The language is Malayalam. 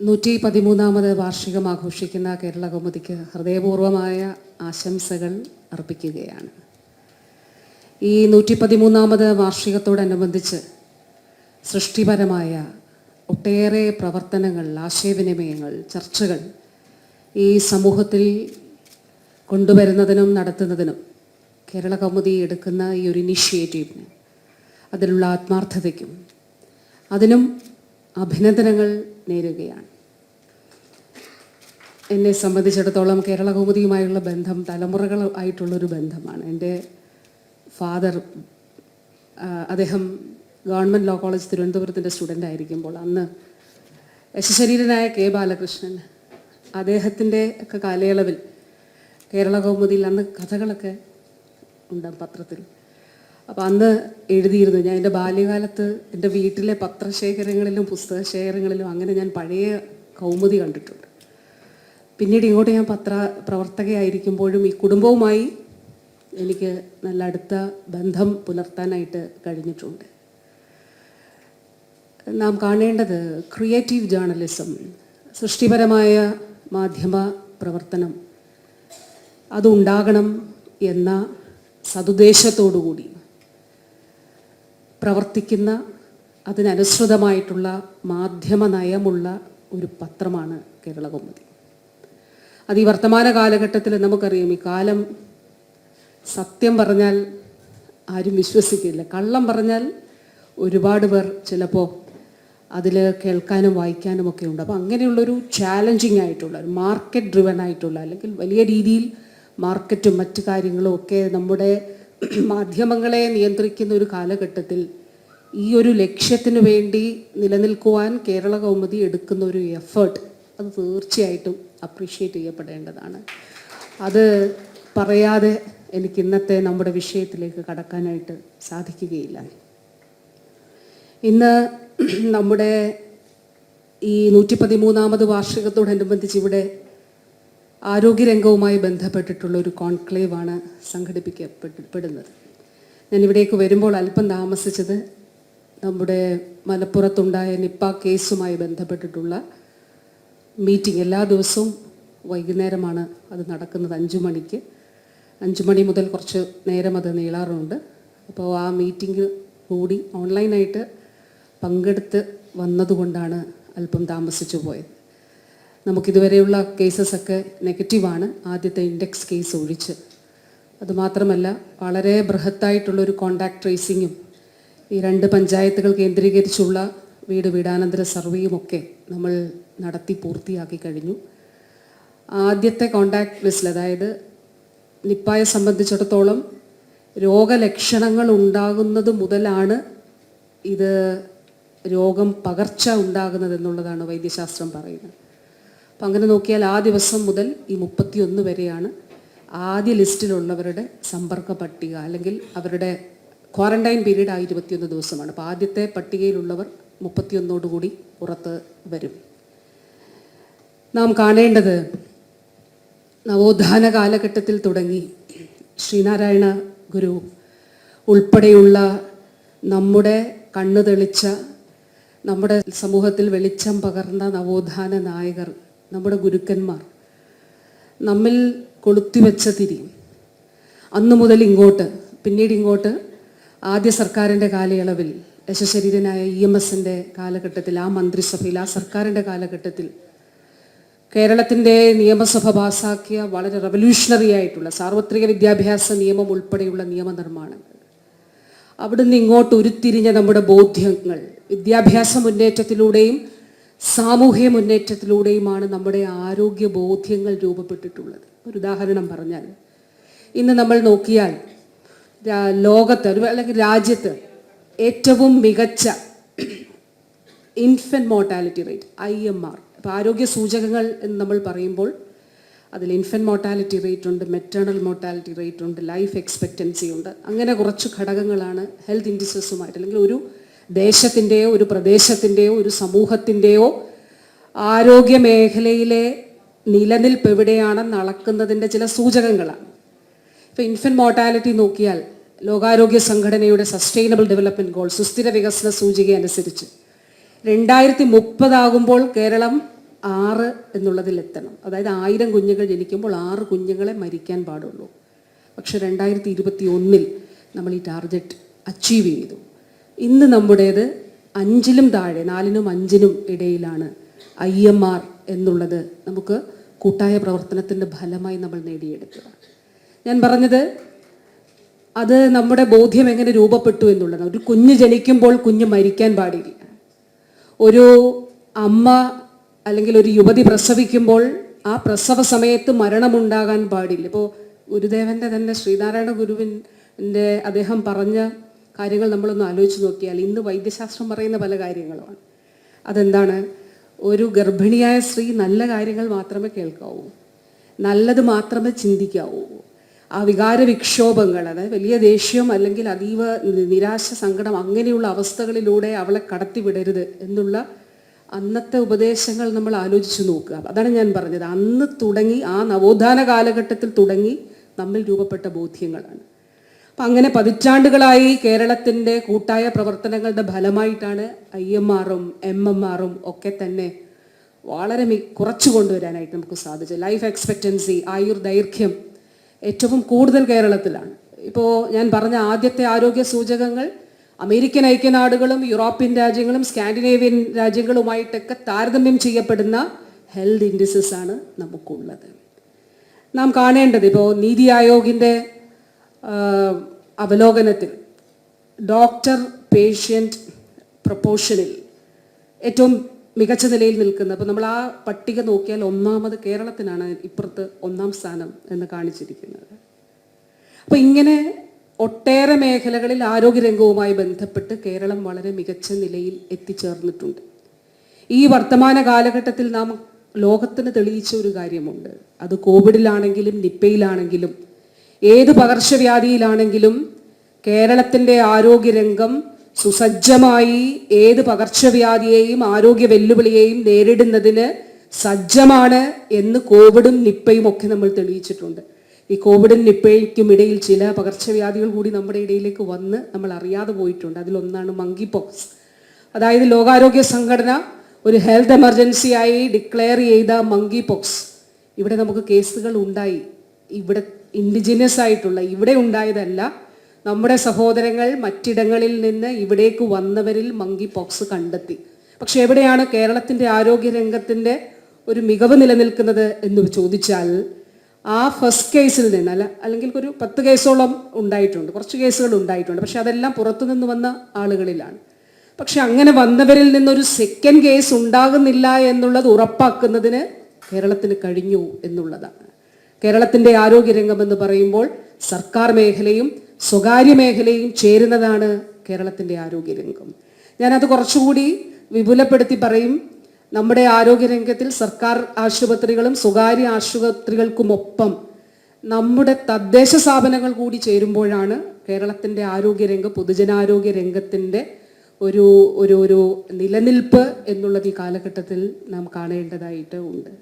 നൂറ്റി പതിമൂന്നാമത് വാർഷികം ആഘോഷിക്കുന്ന കേരള കൗമുദിക്ക് ഹൃദയപൂർവമായ ആശംസകൾ അർപ്പിക്കുകയാണ്. ഈ നൂറ്റി പതിമൂന്നാമത് വാർഷികത്തോടനുബന്ധിച്ച് സൃഷ്ടിപരമായ ഒട്ടേറെ പ്രവർത്തനങ്ങൾ ആശയവിനിമയങ്ങൾ ചർച്ചകൾ ഈ സമൂഹത്തിൽ കൊണ്ടുവരുന്നതിനും നടത്തുന്നതിനും കേരള കൗമുദി എടുക്കുന്ന ഈ ഒരു ഇനിഷ്യേറ്റീവിന് അതിലുള്ള ആത്മാർത്ഥതയ്ക്കും അതിനും അഭിനന്ദനങ്ങൾ നേരുകയാണ്. എന്നെ സംബന്ധിച്ചിടത്തോളം കേരള കൗമുദിയുമായുള്ള ബന്ധം തലമുറകൾ ആയിട്ടുള്ളൊരു ബന്ധമാണ്. എന്റെ ഫാദർ അദ്ദേഹം ഗവൺമെന്റ് ലോ കോളേജ് തിരുവനന്തപുരത്തിന്റെ സ്റ്റുഡന്റ് ആയിരിക്കുമ്പോൾ അന്ന് യശശരീരനായ കെ ബാലകൃഷ്ണൻ അദ്ദേഹത്തിന്റെ ഒക്കെ കാലയളവിൽ കേരള കൗമുദിയിൽ അന്ന് കഥകളൊക്കെ ഉണ്ട് പത്രത്തിൽ. അപ്പോൾ അന്ന് എഴുതിയിരുന്നു. ഞാൻ എന്റെ ബാല്യകാലത്ത് എന്റെ വീട്ടിലെ പത്രശേഖരങ്ങളിലും പുസ്തക ശേഖരങ്ങളിലും അങ്ങനെ ഞാൻ പഴയ കൗമുദി കണ്ടിട്ടുണ്ട്. പിന്നീട് ഇങ്ങോട്ട് ഞാൻ പത്ര പ്രവർത്തകയായിരിക്കുമ്പോഴും ഈ കുടുംബവുമായി എനിക്ക് നല്ല അടുത്ത ബന്ധം പുലർത്താനായിട്ട് കഴിഞ്ഞിട്ടുണ്ട്. നാം കാണേണ്ടത് ക്രിയേറ്റീവ് ജേർണലിസം സൃഷ്ടിപരമായ മാധ്യമ പ്രവർത്തനം. അതുണ്ടാകണം എന്ന സതുദ്ദേശത്തോടുകൂടി. പ്രവർത്തിക്കുന്ന അതിനനുസൃതമായിട്ടുള്ള മാധ്യമ നയമുള്ള ഒരു പത്രമാണ് കേരള കൗമുദി അത് ഈ വർത്തമാന കാലഘട്ടത്തിൽ നമുക്കറിയാം. ഈ കാലം സത്യം പറഞ്ഞാൽ ആരും വിശ്വസിക്കില്ല. കള്ളം പറഞ്ഞാൽ ഒരുപാട് പേർ ചിലപ്പോൾ അതിൽ കേൾക്കാനും വായിക്കാനും ഒക്കെ ഉണ്ട്. അപ്പോൾ അങ്ങനെയുള്ളൊരു ചാലഞ്ചിങ് ആയിട്ടുള്ള ഒരു മാർക്കറ്റ് ഡ്രിവൺ ആയിട്ടുള്ള അല്ലെങ്കിൽ വലിയ രീതിയിൽ മാർക്കറ്റും മറ്റു കാര്യങ്ങളും ഒക്കെ നമ്മുടെ മാധ്യമങ്ങളെ നിയന്ത്രിക്കുന്ന ഒരു കാലഘട്ടത്തിൽ ഈ ഒരു ലക്ഷ്യത്തിന് വേണ്ടി നിലനിൽക്കുവാൻ കേരള കൗമുദി എടുക്കുന്ന ഒരു എഫേർട്ട് അത് തീർച്ചയായിട്ടും അപ്രീഷിയേറ്റ് ചെയ്യപ്പെടേണ്ടതാണ്. അത് പറയാതെ എനിക്ക് ഇന്നത്തെ നമ്മുടെ വിഷയത്തിലേക്ക് കടക്കാനായിട്ട് സാധിക്കുകയില്ല. ഇന്ന് നമ്മുടെ ഈ നൂറ്റി പതിമൂന്നാമത് വാർഷികത്തോടനുബന്ധിച്ച് ഇവിടെ ആരോഗ്യരംഗവുമായി ബന്ധപ്പെട്ടിട്ടുള്ള ഒരു കോൺക്ലേവാണ് സംഘടിപ്പിക്കപ്പെടുന്നത് ഞാൻ ഇവിടേക്ക് വരുമ്പോൾ അല്പം താമസിച്ചത് നമ്മുടെ മലപ്പുറത്തുണ്ടായ നിപ്പ കേസുമായി ബന്ധപ്പെട്ടിട്ടുള്ള മീറ്റിംഗ്. എല്ലാ ദിവസവും വൈകുന്നേരമാണ് അത് നടക്കുന്നത് അഞ്ചു മണിക്ക്. അഞ്ചു മണി മുതൽ കുറച്ച് നേരം അത് നീളാറുണ്ട്. അപ്പോൾ ആ മീറ്റിംഗ് കൂടി ഓൺലൈനായിട്ട് പങ്കെടുത്ത് വന്നതുകൊണ്ടാണ് അല്പം താമസിച്ചു പോയത്. നമുക്കിതുവരെയുള്ള കേസസ് ഒക്കെ നെഗറ്റീവാണ് ആദ്യത്തെ ഇൻഡെക്സ് കേസ് ഒഴിച്ച്. അതുമാത്രമല്ല വളരെ ബൃഹത്തായിട്ടുള്ളൊരു കോണ്ടാക്ട് ട്രേസിങ്ങും ഈ രണ്ട് പഞ്ചായത്തുകൾ കേന്ദ്രീകരിച്ചുള്ള വീട് വീടാനന്തര സർവേയും ഒക്കെ നമ്മൾ നടത്തി പൂർത്തിയാക്കി കഴിഞ്ഞു. ആദ്യത്തെ കോണ്ടാക്ട് ലിസ്റ്റിൽ അതായത് നിപ്പായെ സംബന്ധിച്ചിടത്തോളം രോഗലക്ഷണങ്ങൾ ഉണ്ടാകുന്നത് മുതലാണ് ഇത് രോഗം പകർച്ച ഉണ്ടാകുന്നത് എന്നുള്ളതാണ് വൈദ്യശാസ്ത്രം പറയുന്നത്. അപ്പം അങ്ങനെ നോക്കിയാൽ ആ ദിവസം മുതൽ ഈ മുപ്പത്തിയൊന്ന് വരെയാണ് ആദ്യ ലിസ്റ്റിലുള്ളവരുടെ സമ്പർക്ക പട്ടിക അല്ലെങ്കിൽ അവരുടെ ക്വാറന്റൈൻ പീരീഡ് ആ ഇരുപത്തിയൊന്ന് ദിവസമാണ്. അപ്പോൾ ആദ്യത്തെ പട്ടികയിലുള്ളവർ മുപ്പത്തിയൊന്നോടുകൂടി പുറത്ത് വരും. നാം കാണേണ്ടത് നവോത്ഥാന കാലഘട്ടത്തിൽ തുടങ്ങി ശ്രീനാരായണ ഗുരു ഉൾപ്പെടെയുള്ള നമ്മുടെ കണ്ണു തെളിച്ച നമ്മുടെ സമൂഹത്തിൽ വെളിച്ചം പകർന്ന നവോത്ഥാന നായകർ നമ്മുടെ ഗുരുക്കന്മാർ നമ്മിൽ കൊളുത്തിവെച്ച തിരി. അന്നു മുതൽ ഇങ്ങോട്ട് പിന്നീട് ഇങ്ങോട്ട് ആദ്യ സർക്കാരിന്റെ കാലയളവിൽ യശശരീരനായ ഇ എം എസിന്റെ കാലഘട്ടത്തിൽ ആ മന്ത്രിസഭയിൽ ആ സർക്കാരിന്റെ കാലഘട്ടത്തിൽ കേരളത്തിന്റെ നിയമസഭ പാസാക്കിയ വളരെ റവല്യൂഷണറി ആയിട്ടുള്ള സാർവത്രിക വിദ്യാഭ്യാസ നിയമം ഉൾപ്പെടെയുള്ള നിയമനിർമ്മാണങ്ങൾ. അവിടുന്ന് ഇങ്ങോട്ട് ഉരുത്തിരിഞ്ഞ നമ്മുടെ ബോധ്യങ്ങൾ വിദ്യാഭ്യാസ മുന്നേറ്റത്തിലൂടെയും സാമൂഹ്യ മുന്നേറ്റത്തിലൂടെയുമാണ് നമ്മുടെ ആരോഗ്യ ബോധ്യങ്ങൾ രൂപപ്പെട്ടിട്ടുള്ളത്. ഒരു ഉദാഹരണം പറഞ്ഞാൽ ഇന്ന് നമ്മൾ നോക്കിയാൽ ലോകത്ത് അല്ലെങ്കിൽ രാജ്യത്ത് ഏറ്റവും മികച്ച infant mortality rate I M R ഇപ്പം ആരോഗ്യ സൂചകങ്ങൾ എന്ന് നമ്മൾ പറയുമ്പോൾ അതിൽ ഇൻഫന്റ് മോർട്ടാലിറ്റി റേറ്റ് ഉണ്ട് മെറ്റേണൽ മോർട്ടാലിറ്റി റേറ്റ് ഉണ്ട് ലൈഫ് എക്സ്പെക്റ്റൻസി ഉണ്ട്. അങ്ങനെ കുറച്ച് ഘടകങ്ങളാണ് ഹെൽത്ത് ഇൻഡിസസുമായിട്ട് അല്ലെങ്കിൽ ഒരു ദേശത്തിന്റെയോ ഒരു പ്രദേശത്തിന്റെയോ ഒരു സമൂഹത്തിന്റെയോ ആരോഗ്യ മേഖലയിലെ നിലനിൽപ്പ് എവിടെയാണെന്ന് അളക്കുന്നതിന്റെ ചില സൂചകങ്ങളാണ്. ഇപ്പോൾ ഇൻഫന്റ് മോർട്ടാലിറ്റി നോക്കിയാൽ ലോകാരോഗ്യ സംഘടനയുടെ സസ്റ്റൈനബിൾ ഡെവലപ്മെന്റ് ഗോൾ സുസ്ഥിര വികസന സൂചിക അനുസരിച്ച് രണ്ടായിരത്തി മുപ്പതാകുമ്പോൾ കേരളം ആറ് എന്നുള്ളതിലെത്തണം അതായത് ആയിരം കുഞ്ഞുങ്ങൾ ജനിക്കുമ്പോൾ ആറ് കുഞ്ഞുങ്ങളെ മരിക്കാൻ പാടുള്ളൂ. പക്ഷെ രണ്ടായിരത്തി ഇരുപത്തി ഒന്നിൽ നമ്മൾ ഈ ടാർഗറ്റ് അച്ചീവ് ചെയ്തു. ഇന്ന് നമ്മുടേത് അഞ്ചിലും താഴെ നാലിനും അഞ്ചിനും ഇടയിലാണ് ഐ എം ആർ എന്നുള്ളത് നമുക്ക് കൂട്ടായ പ്രവർത്തനത്തിന്റെ ഫലമായി നമ്മൾ നേടിയെടുത്തതാണ് ഞാൻ പറഞ്ഞത് അത് നമ്മുടെ ബോധ്യം എങ്ങനെ രൂപപ്പെട്ടു എന്നുള്ളതാണ്. ഒരു കുഞ്ഞ് ജനിക്കുമ്പോൾ കുഞ്ഞ് മരിക്കാൻ പാടില്ല. ഒരു അമ്മ അല്ലെങ്കിൽ ഒരു യുവതി പ്രസവിക്കുമ്പോൾ ആ പ്രസവ സമയത്ത് മരണമുണ്ടാകാൻ പാടില്ല. ഇപ്പോൾ ഗുരുദേവന്റെ തന്നെ ശ്രീനാരായണ ഗുരുവിന്റെ അദ്ദേഹം പറഞ്ഞ കാര്യങ്ങൾ നമ്മളൊന്ന് ആലോചിച്ച് നോക്കിയാൽ ഇന്ന് വൈദ്യശാസ്ത്രം പറയുന്ന പല കാര്യങ്ങളുമാണ്. അതെന്താണ്? ഒരു ഗർഭിണിയായ സ്ത്രീ നല്ല കാര്യങ്ങൾ മാത്രമേ കേൾക്കാവൂ. നല്ലത് മാത്രമേ ചിന്തിക്കാവൂ. ആ വികാര വിക്ഷോഭങ്ങൾ അതായത് വലിയ ദേഷ്യം അല്ലെങ്കിൽ അതീവ നിരാശ സങ്കടം അങ്ങനെയുള്ള അവസ്ഥകളിലൂടെ അവളെ കടത്തിവിടരുത് എന്നുള്ള അന്നത്തെ ഉപദേശങ്ങൾ നമ്മൾ ആലോചിച്ച് നോക്കുക. അതാണ് ഞാൻ പറഞ്ഞത്. അന്ന് തുടങ്ങി ആ നവോത്ഥാന കാലഘട്ടത്തിൽ തുടങ്ങി നമ്മിൽ രൂപപ്പെട്ട ബോധ്യങ്ങളാണ്. അപ്പം അങ്ങനെ പതിറ്റാണ്ടുകളായി കേരളത്തിന്റെ കൂട്ടായ പ്രവർത്തനങ്ങളുടെ ഫലമായിട്ടാണ് ഐ എം ആറും എം എം ആറും ഒക്കെ തന്നെ വളരെ കുറച്ചു കൊണ്ടുവരാനായിട്ട് നമുക്ക് സാധിച്ചു ലൈഫ് എക്സ്പെക്റ്റൻസി ആയുർ ദൈർഘ്യം ഏറ്റവും കൂടുതൽ കേരളത്തിലാണ്. ഇപ്പോൾ ഞാൻ പറഞ്ഞ ആദ്യത്തെ ആരോഗ്യ സൂചകങ്ങൾ അമേരിക്കൻ ഐക്യനാടുകളും യൂറോപ്യൻ രാജ്യങ്ങളും സ്കാൻഡിനേവിയൻ രാജ്യങ്ങളുമായിട്ടൊക്കെ താരതമ്യം ചെയ്യപ്പെടുന്ന ഹെൽത്ത് ഇൻഡിസസ് ആണ് നമുക്കുള്ളത്. നാം കാണേണ്ടത് ഇപ്പോൾ നീതി ആയോഗിന്റെ അവലോകനത്തിൽ ഡോക്ടർ പേഷ്യന്റ് പ്രപ്പോർഷനിൽ ഏറ്റവും മികച്ച നിലയിൽ നിൽക്കുന്ന അപ്പോൾ നമ്മൾ ആ പട്ടിക നോക്കിയാൽ ഒന്നാമത് കേരളത്തിനാണ് ഇപ്പുറത്ത് ഒന്നാം സ്ഥാനം എന്ന് കാണിച്ചിരിക്കുന്നത്. അപ്പോൾ ഇങ്ങനെ ഒട്ടേറെ മേഖലകളിൽ ആരോഗ്യരംഗവുമായി ബന്ധപ്പെട്ട് കേരളം വളരെ മികച്ച നിലയിൽ എത്തിച്ചേർന്നിട്ടുണ്ട്. ഈ വർത്തമാന കാലഘട്ടത്തിൽ നാം ലോകത്തിന് തെളിയിച്ച ഒരു കാര്യമുണ്ട്. അത് കോവിഡിലാണെങ്കിലും നിപ്പയിലാണെങ്കിലും ഏത് പകർച്ചവ്യാധിയിലാണെങ്കിലും കേരളത്തിന്റെ ആരോഗ്യരംഗം സുസജ്ജമായി ഏത് പകർച്ചവ്യാധിയെയും ആരോഗ്യ വെല്ലുവിളിയെയും നേരിടുന്നതിന് സജ്ജമാണ് എന്ന് കോവിഡും നിപ്പയും ഒക്കെ നമ്മൾ തെളിയിച്ചിട്ടുണ്ട്. ഈ കോവിഡും നിപ്പയ്ക്കും ഇടയിൽ ചില പകർച്ചവ്യാധികൾ കൂടി നമ്മുടെ ഇടയിലേക്ക് വന്ന് നമ്മൾ അറിയാതെ പോയിട്ടുണ്ട്. അതിലൊന്നാണ് മങ്കി പോക്സ് അതായത് ലോകാരോഗ്യ സംഘടന ഒരു ഹെൽത്ത് എമർജൻസി ആയി ഡിക്ലെയർ ചെയ്ത മങ്കി പോക്സ് ഇവിടെ നമുക്ക് കേസുകൾ ഉണ്ടായി. ഇവിടെ ഇൻഡിജിനസ് ആയിട്ടുള്ള ഇവിടെ ഉണ്ടായതല്ല നമ്മുടെ സഹോദരങ്ങൾ മറ്റിടങ്ങളിൽ നിന്ന് ഇവിടേക്ക് വന്നവരിൽ മങ്കി പോക്സ് കണ്ടെത്തി. പക്ഷെ എവിടെയാണ് കേരളത്തിന്റെ ആരോഗ്യ രംഗത്തിന്റെ ഒരു മികവ് നിലനിൽക്കുന്നത് എന്ന് ചോദിച്ചാൽ ആ ഫസ്റ്റ് കേസിൽ നിന്ന് അല്ല അല്ലെങ്കിൽ ഒരു പത്ത് കേസോളം ഉണ്ടായിട്ടുണ്ട് കുറച്ച് കേസുകൾ ഉണ്ടായിട്ടുണ്ട് പക്ഷെ അതെല്ലാം പുറത്തു നിന്ന് വന്ന ആളുകളിലാണ്. പക്ഷെ അങ്ങനെ വന്നവരിൽ നിന്നൊരു സെക്കൻഡ് കേസ് ഉണ്ടാകുന്നില്ല എന്നുള്ളത് ഉറപ്പാക്കുന്നതിന് കേരളത്തിന് കഴിഞ്ഞു എന്നുള്ളതാണ്. കേരളത്തിന്റെ ആരോഗ്യരംഗം എന്ന് പറയുമ്പോൾ സർക്കാർ മേഖലയും സ്വകാര്യ മേഖലയും ചേരുന്നതാണ് കേരളത്തിന്റെ ആരോഗ്യരംഗം. ഞാനത് കുറച്ചുകൂടി വിപുലപ്പെടുത്തി പറയും. നമ്മുടെ ആരോഗ്യരംഗത്തിൽ സർക്കാർ ആശുപത്രികളും സ്വകാര്യ ആശുപത്രികൾക്കുമൊപ്പം നമ്മുടെ തദ്ദേശ സ്ഥാപനങ്ങൾ കൂടി ചേരുമ്പോഴാണ് കേരളത്തിന്റെ ആരോഗ്യരംഗം പൊതുജനാരോഗ്യ രംഗത്തിന്റെ ഒരു ഒരു ഒരു നിലനിൽപ്പ് എന്നുള്ളത് ഈ കാലഘട്ടത്തിൽ നാം കാണേണ്ടതായിട്ട് ഉണ്ട്.